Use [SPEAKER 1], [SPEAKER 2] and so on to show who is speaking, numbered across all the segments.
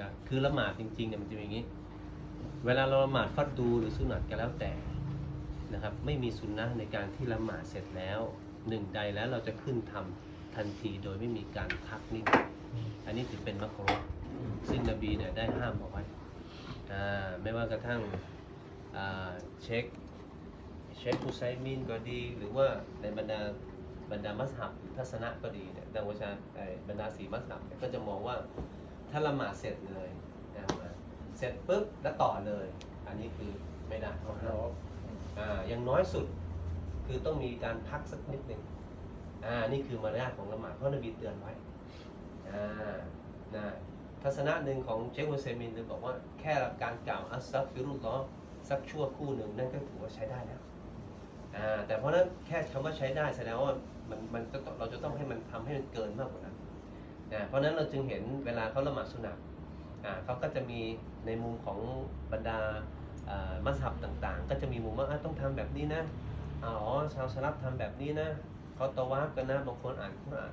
[SPEAKER 1] นะคือละหมาดจริงๆเนี่ยมันจะเป็นอย่างนี้ เวลาเราละหมาดฟัดดูหรือสุนัตก็แล้วแต่นะครับ ไม่มีสุนนะในการที่ละหมาดเสร็จแล้วหนึ่งใดแล้วเราจะขึ้นทำทันทีโดยไม่มีการพักนิ่งอันนี้ถือเป็นมักรุซึ่งนบีเนี่ยได้ห้ามเอาไว้อ่าไม่ว่ากระทั่งเช็คเชคอุไซมินก็ดี หรือว่าในบรรดาบรรดามัสฮับหรือทัศนะก็ดีเนี่ยดังวิชาบรรดาสีมัสฮับเนี่ยก็จะมองว่า ถ้าละหมาดเสร็จเลยนะครับเสร็จปุ๊บแล้วต่อเลย อันนี้คือไม่ได้เขาห้ามอ่าอย่างน้อยสุดคือต้องมีการพักสักนิดหนึ่งอ่านี่คือมารยาทของละหมาดเพราะนบีเตือนไว้อ่านะทัศนะหนึ่งของเชคอุไซมินจะบอกว่าแค่การกล่าวอัสซักฟิรุลลอฮ์สักชั่วครู่หนึ่งนั่นก็ถือว่าใช้ได้แล้วอ่าแต่เพราะฉะนั้นแค่คำว่าใช้ได้แสดงว่ามันมันจะต้องเราจะต้องให้มันทำให้มันเกินมากกว่านั้น นะเพราะฉะนั้นเราจึงเห็นเวลาเขาละหมาดสุนัตอ่าเขาก็จะมีในมุมของบรรดาอ่ามัสฮับต่างๆ ก็จะมีมุมว่าอะต้องทำแบบนี้นะอ๋อชาวสลับทำแบบนี้นะเขาตะวาฟกันนะบางคนอ่านคุรอาน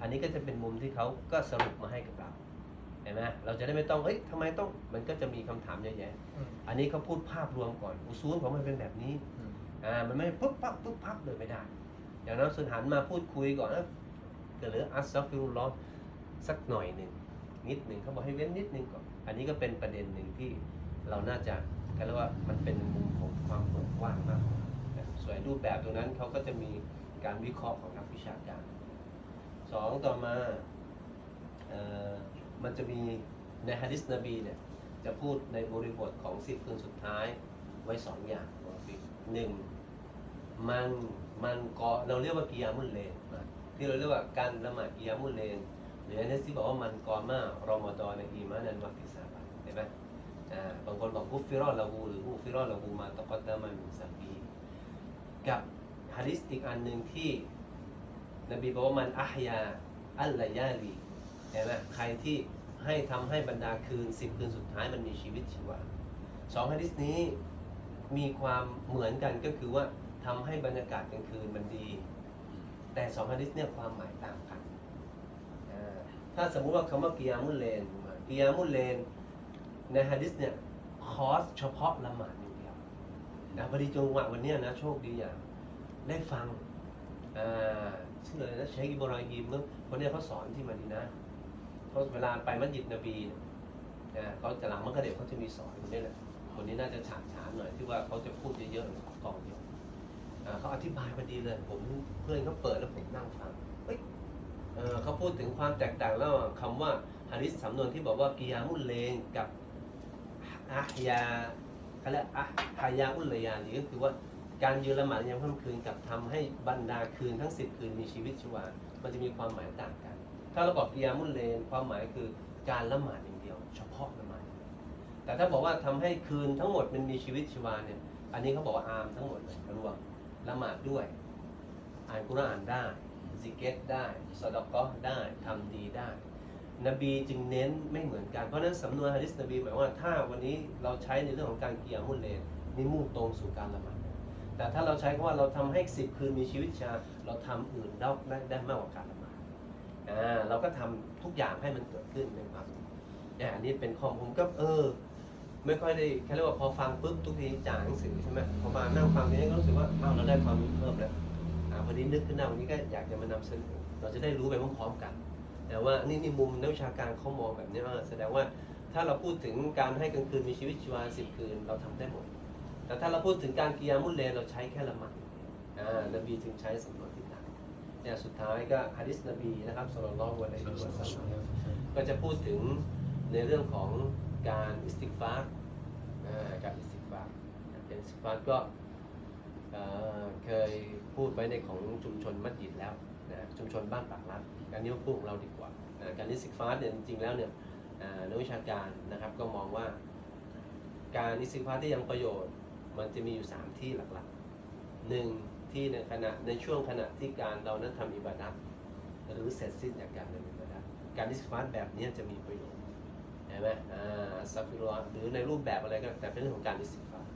[SPEAKER 1] อันนี้ก็จะเป็นมุมที่เขาก็สรุปมาให้กับเราเห็นไหมเราจะได้ไม่ต้องเอ้ยทำไมต้องมันก็จะมีคำถามเยอะแยะ
[SPEAKER 2] อืม
[SPEAKER 1] อันนี้เขาพูดภาพรวมก่อนอุซูลของมันเป็นแบบนี้
[SPEAKER 2] อืม
[SPEAKER 1] อ่ามันไม่ปุ๊บปั๊บปุ๊บปั๊บเลยไม่ได้ อย่างนั้นสุนหันมาพูดคุยก่อนนะเกิดเหลืออัสซัฟฟิรุลลอฮ์ สักหน่อยหนึ่งนิดหนึ่งเขาบอกให้เว้นนิดหนึ่งก่อนอันนี้ก็เป็นประเด็นหนึ่งที่เราน่าจะเขาเรียกว่ามันเป็นมุมของความเปิดกว้างมากสวนรูปแบบตรงนั้นเขาก็จะมีการวิเคราะห์ของนักวิชาการสองต่อมาเอ่อมันจะมีในฮะดิษนบีเนี่ยจะพูดในบริบทของสิบคืนสุดท้ายไว้สองอย่างหนึ่งมันมันก็เราเรียกว่ากิยามุลเลนที่เราเรียกว่าการละหมาดกิยามุลเลน หรืออันนี้ที่บอกว่ามันกอมารอมฎอนในอีมานันวัติสาบะเห็นไหมอ่าบางคนบอกกุฟิรอละหูหรือกุฟิรอละหูมาตะกอดดามันมินซาบีกับฮะดิษอีกอันหนึ่งที่นบีบอกว่ามันอัฮยาอัลลายาลีเห็นไหมใครที่ให้ทำให้บรรดาคืนสิบคืนสุดท้ายมันมีชีวิตชีวาสองฮะดิษนี้มีความเหมือนกันก็คือว่าทำให้บรรยากาศกลางคืนมันดี แต่สองฮะดิษเนี่ยความหมายต่างกัน ถ้าสมมุติว่าคำว่ากิยามุลเลนกิยามุลเลนในฮะดิษเนี่ยคอสเฉพาะละหมาดอย่างเดียวนะพอดีจังหวะวันนี้นะโชคดีอย่างได้ฟังอ่าชื่ออะไรนะเชคอิบรอฮิมเมื่อคนนี้เขาสอนที่มาดีนะเขาเวลาไปมัสยิดนบีเนี่ยนะเขาจะหลังมักกะเด็บเขาจะมีสอนคนนี้แหละคนนี้น่าจะฉาดฉานหน่อยที่ว่าเขาจะพูดเยอะๆหรืองเยอะเขาอธิบายพอดีเลย ผมเพื่อนเขาเปิดแล้วผมนั่งฟัง เขาพูดถึงความแตกต่างระหว่างคำว่าฮะดิษสำนวนที่บอกว่ากิยามุลเลงกับอะฮยาเขาเรียกอะฮายาอุลเลยานี่ก็คือว่าการยืนละหมาดยามค่ำคืนกับทำให้บรรดาคืนทั้งสิบคืนมีชีวิตชีวา มันจะมีความหมายต่างกัน ถ้าเราบอกกิยามุลเลงความหมายคือการละหมาดอย่างเดียว เฉพาะละหมาดแต่ถ้าบอกว่าทำให้คืนทั้งหมดมันมีชีวิตชีวาเนี่ยอันนี้เขาบอกว่าอามทั้งหมดเลยรวมละหมาดด้วยอ่านกุรอานได้ ซิกเก็ตได้สอดก็ได้ทำดีได้ นบีจึงเน้นไม่เหมือนกัน เพราะนั้นสำนวนฮะดิษนบีหมายว่าถ้าวันนี้เราใช้ในเรื่องของการเกียร์มุลเลนนี่มุ่งตรงสู่การละหมาดแต่ถ้าเราใช้คำว่าเราทำให้สิบคืนมีชีวิตชา เราทำอื่นได้ได้ได้มากกว่าการละหมาดอ่าเราก็ทำทุกอย่างให้มันเกิดขึ้นในความอย่างนี้เป็นข้อมูลก็เออ ไม่ค่อยได้แค่เรียกว่าพอฟังปุ๊บทุกทีจ่าหนังสือใช่ไหมพอมานั่งฟังทีนี้ก็รู้สึกว่าเอ้าเราได้ความรู้ เพิ่มแล้วอ่าพอดีนึกขึ้นได้วันนี้ก็อยากจะมานำเสนอเราจะได้รู้ไปพร้อมๆกัน แต่ว่านี่นี่มุมนักวิชาการเขามองแบบนี้ว่าแสดงว่าถ้าเราพูดถึงการให้กลางคืนมีชีวิตชีวาสิบคืนเราทำได้หมด แต่ถ้าเราพูดถึงการกิยามุลเลนเราใช้แค่ละหมาดอ่านบีจึงใช้สำนวนที่ต่างเนี่ยสุดท้ายก็ฮะดิษนบีนะครับสุลต่านละฮ์วะลัยฮิวะซัลลัมก็จะพูดถึงในเรื่องของการอิสติกฟาร์การอิสติกฟาร์การอิสติกฟาร์ก็ เคยพูดไว้ในของชุมชนมัสยิดแล้วนะชุมชนบ้านปากรัดการนี้พูดของเราดีกว่านะการอิสิกฟาร์เนี่ยจริงๆแล้วเนี่ยนักวิชาการนะครับก็มองว่า การอิสิกฟาร์ที่ยังประโยชน์ มันจะมีอยู่ 3 ที่หลักๆหนึ่งที่ในขณะในช่วงขณะที่การเรานั้นทำอิบาดัตหรือเสร็จสิ้นจากการทำอิบาดัตการดิสฟาร์แบบนี้จะมีประโยชน์เห็นไหมอ่าซัฟฟิรอหรือในรูปแบบอะไรก็แต่เป็นเรื่องของการดิสฟาร์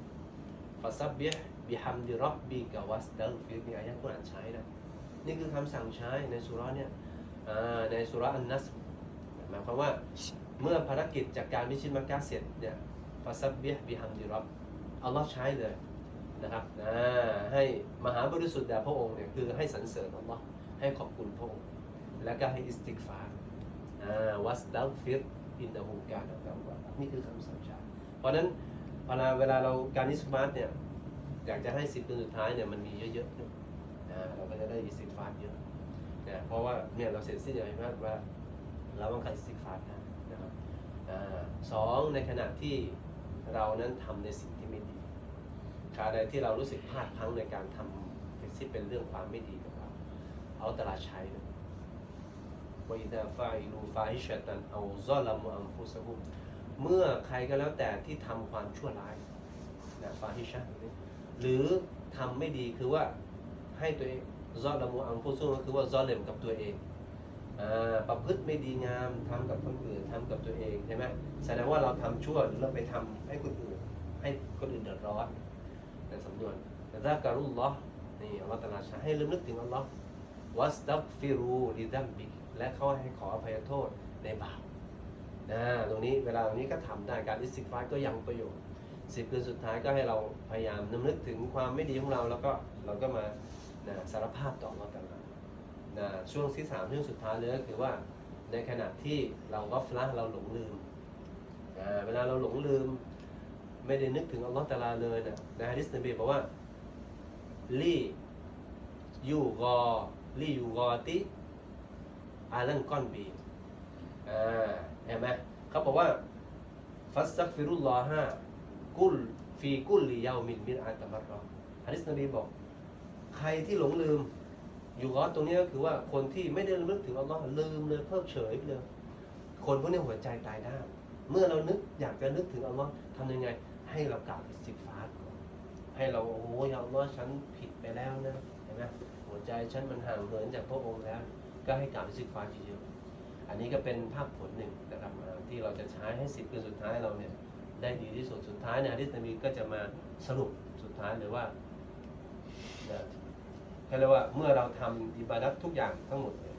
[SPEAKER 1] ฟาซับเบียบิฮัมดิรับบีกาวัสเตลฟิลมีอายะกุรอานใช้นะนี่คือคำสั่งใช้ในสุราเนี่ยในสุราอันนัสหมายความว่าเมื่อภารกิจจากการพิชิตมักกะเสร็จเนี่ยฟาซับเบียบิฮัมดิรับอัลลอฮ์ใช้เลยนะครับให้มหาบริสุทธิ์แด่พระองค์เนี่ยคือให้สรรเสริญอัลลอฮ์ให้ขอบคุณพระองค์แล้วก็ให้อิสติกฟารอ่าวัสตัลฟิรอินนะฮูกานะตัวนี่คือคำสั่งใชาเพราะนั้น เวลาเวลาเราการอิสมาร์ทเนี่ยอยากจะให้สิบคืนสุดท้ายเนี่ยมันมีเยอะๆเนี่ยอ่าเราก็จะได้อิสติกฟารเยอะนะเพราะว่าเนี่ยเราเสร็จสิ้นอย่างไรว่าเราต้องการอิสติกฟารนะนะครับสองในขณะที่เรานั้นทำในสิ่งที่ไม่ดีคราใดที่เรารู้สึกพลาดพลั้งในการทำที่เป็นเรื่องความไม่ดีกับเราเอาตลาดใช้นะว่าอิดาฟาอิลูฟาฮิชะตันเอาซอลามุอัมฟุสฮุม เมื่อใครก็แล้วแต่ที่ทำความชั่วร้ายนะฟาฮิชะหรือทำไม่ดีคือว่าให้ตัวเองซอลามุอัมฟุสะฮุมก็คือว่าซอเลมกับตัวเองอ่าประพฤติไม่ดีงามทำกับคนอื่นทำกับตัวเองใช่ไหมแสดงว่าเราทำชั่วหรือเราไปทำให้คนอื่น ให้คนอื่นเดือดร้อนในสำนวนแต่ถ้าการุลลอนี่อัลลอฮ์ตรัสให้ลืมนึกถึงอัลลอฮ์วัสตักฟิรูลิดัมบิกและเขาให้ขออภัยโทษในบาป นะตรงนี้เวลาตรงนี้ก็ทำได้การอิสติกฟารก็ยังประโยชน์สิบคืนสุดท้ายก็ให้เราพยายามนึกนึกถึงความไม่ดีของเราแล้วก็เราก็มานะสารภาพต่ออัลลอฮ์ตรัสนะช่วงที่สามช่วงสุดท้ายเลยก็คือว่าในขณะที่เราก็ฟละเราหลงลืมอ่าเวลาเราหลงลืม ไม่ได้นึกถึงอัลลอฮ์ตาลาเลยนะในฮะดิษนบีบอกว่าลี่ยูกอลี่ยูกอติอาลันก้อนบีอ่า เห็นไหมเขาบอกว่าฟัสซักฟิรุลลอฮะกุลฟีกุลลียามินมินอาตมัรรอฮะดิษนบีบอก ใครที่หลงลืม อยู่กอตรงนี้ก็คือว่าคนที่ไม่ได้นึกถึงอัลลอฮ์ลืมเลยเพิกเฉยไปเลยคนพวกนี้หัวใจตายด้านเมื่อเรานึกอยากจะนึกถึงอัลลอฮ์ทำยังไง ให้เรากล่าวอิสติฟาร์ก่อนให้เราโอ้ยอัลลอฮ์ฉันผิดไปแล้วนะเห็นไหมหัวใจฉันมันห่างเหินจากพระองค์แล้ว ก็ให้กล่าวอิสติฟาร์เยอะ อันนี้ก็เป็นภาพผลหนึ่งนะครับอ่าที่เราจะใช้ให้สิบคืนสุดท้ายเราเนี่ยได้ดีที่สุดสุดท้ายเนี่ยฮะดิษนบีก็จะมาสรุปสุดท้ายเลยว่านะเขาเรียกว่าเมื่อเราทำอิบาดัตทุกอย่างทั้งหมดเนี่ย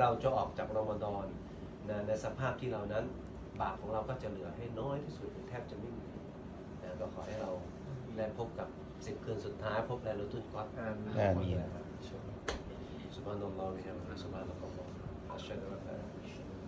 [SPEAKER 1] เราจะออกจากรอมฎอนนะในสภาพที่เรานั้นบาปของเราก็จะเหลือให้น้อยที่สุดหรือแทบจะไม่มีนะก็ขอให้เราได้พบกับสิบคืนสุดท้ายพบแลลุตุนกอด
[SPEAKER 2] อามี
[SPEAKER 1] สุบฮานัลลอฮฺวิฮัมดิฮิสุบฮานัลล อฮฺอั